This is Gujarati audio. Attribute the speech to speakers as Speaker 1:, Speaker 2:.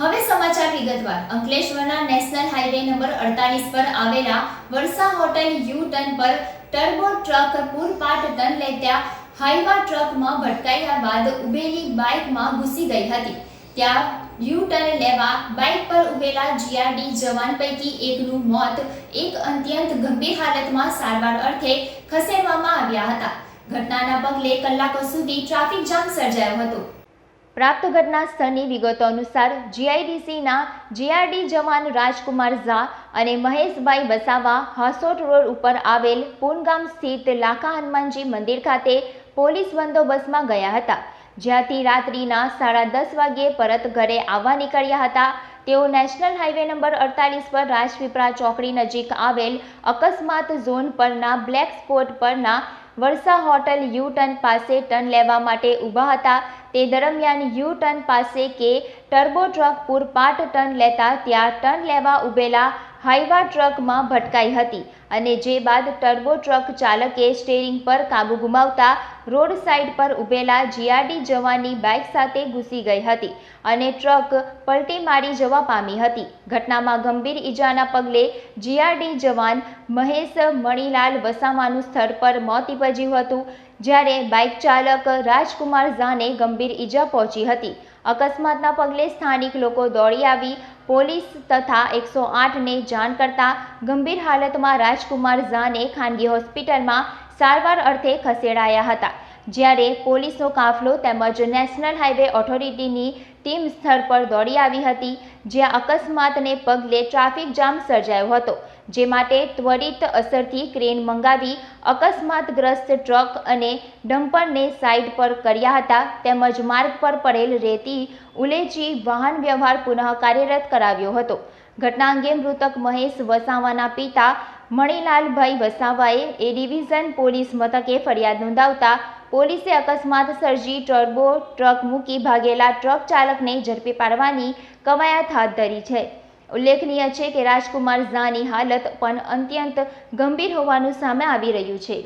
Speaker 1: હવે સમાચાર વિગતવાર. અંકલેશ્વરના નેશનલ હાઈવે નંબર અડતાલીસ પર આવેલા વર્ષા હોટલ યુ ટર્ન પર ટર્બો ટ્રક પૂરપાટ ટન લેતા હાઈવા ટ્રકમાં ભટકાયા બાદ ઉભેલી બાઇકમાં ઘૂસી ગઈ હતી. ત્યાં યુ ટર્ન લેવા બાઇક પર ઉભેલા જીઆરડી જવાન પૈકી એકનું મોત એક અત્યંત ગંભીર હાલતમાં સારવાર અર્થે ખસેડવામાં આવ્યા હતા. ઘટનાના પગલે કલાકો સુધી ટ્રાફિક જામ સર્જાયો હતો. પ્રાપ્ત ઘટના સ્થળની વિગતો અનુસાર જીઆઈડીસીના જીઆરડી જવાન રાજકુમાર ઝા અને મહેશભાઈ વસાવા હાસોટ રોડ ઉપર આવેલ પૂનગામ સ્થિત લાખા હનુમાનજી મંદિર ખાતે પોલીસ બંદોબસ્તમાં ગયા હતા, જ્યાંથી રાત્રિના સાડા દસ વાગ્યે પરત ઘરે આવવા નીકળ્યા હતા. તેઓ નેશનલ હાઈવે નંબર અડતાલીસ પર રાજપીપળા ચોકડી નજીક આવેલ અકસ્માત ઝોન પરના બ્લેક સ્પોટ પરના વરસા હોટલ યુ ટર્ન પાસે ટર્ન લેવા માટે ઊભા હતા. તે દરમિયાન યુ ટર્ન પાસે કે ટર્બો ટ્રક પૂરપાટ ટર્ન લેતા ત્યાં ટર્ન લેવા ઊભેલા હાઈવા ટ્રકમાં ભટકાઈ હતી અને જે બાદ ટર્બો ટ્રક ચાલકે સ્ટેરિંગ પર કાબુ ગુમાવતા રોડ સાઈડ પર ઊભેલા જીઆરડી જવાનની બાઇક સાથે ઘૂસી ગઈ હતી અને ટ્રક પલટી મારી જવા પામી હતી. ઘટનામાં ગંભીર ઈજાના પગલે જીઆરડી જવાન મહેશ મણીલાલ વસાવાનું સ્થળ પર મોત નીપજ્યું હતું. જ્યારે બાઇક ચાલક રાજકુમાર ઝાને ગંભીર ઈજા પહોંચી હતી. અકસ્માતના પગલે સ્થાનિક લોકો દોડી આવી. પોલીસ તથા એકસો આઠને જાણ કરતા ગંભીર હાલતમાં રાજકુમાર ઝાને ખાનગી હોસ્પિટલમાં સારવાર અર્થે ખસેડાયા હતા. જ્યારે પોલીસનો કાફલો તેમજ નેશનલ હાઈવે ઓથોરિટીની ટીમ સ્થળ પર દોડી આવી હતી, જ્યાં અકસ્માતને પગલે ટ્રાફિક જામ સર્જાયો હતો, જે માટે ત્વરિત અસરથી ક્રેન મંગાવી અકસ્માતગ્રસ્ત ટ્રક અને ડમ્પરને સાઇડ પર કર્યા હતા, તેમજ માર્ગ પર પડેલ રેતી ઉલેચી વાહન વ્યવહાર પુનઃ કાર્યરત કરાવ્યો હતો. ઘટના અંગે મૃતક મહેશ વસાવાના પિતા મણીલાલભાઈ વસાવાએ એ ડિવિઝન પોલીસ મથકે ફરિયાદ નોંધાવતા પોલીસે અકસ્માત સર્જી ટર્બો ટ્રક મૂકી ભાગેલા ટ્રક ચાલકને ઝડપી પાડવાની કવાયત હાથ ધરી છે. ઉલ્લેખનીય છે કે રાજકુમાર ઝાની હાલત પણ અત્યંત ગંભીર હોવાનું સામે આવી રહ્યું છે.